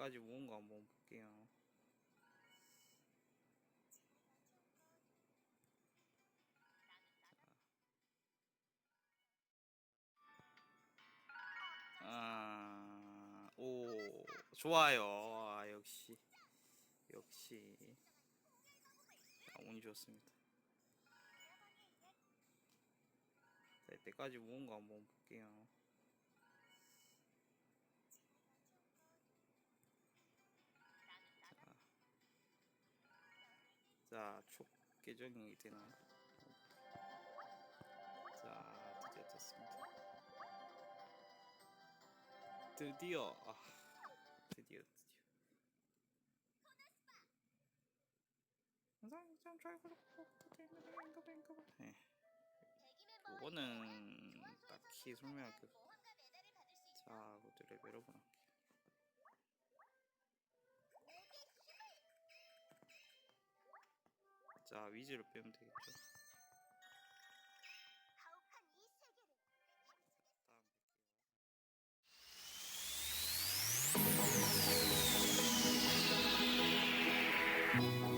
언제까지 모은가 한번 볼게요. 아, 오, 좋아요. 아, 역시, 역시. 자, 운이 좋습니다. 자, 이때까지 모은 거 한번 볼게요. 자, 촉 계정이 되나요? 자, 드디어 됐습니다. 드디어, 아, 드디어, 드디어. 네, 요거는 딱히 설명할 게. 자, 그것도 레벨업을 자 위즈를 빼면 되겠죠? 다음 볼게요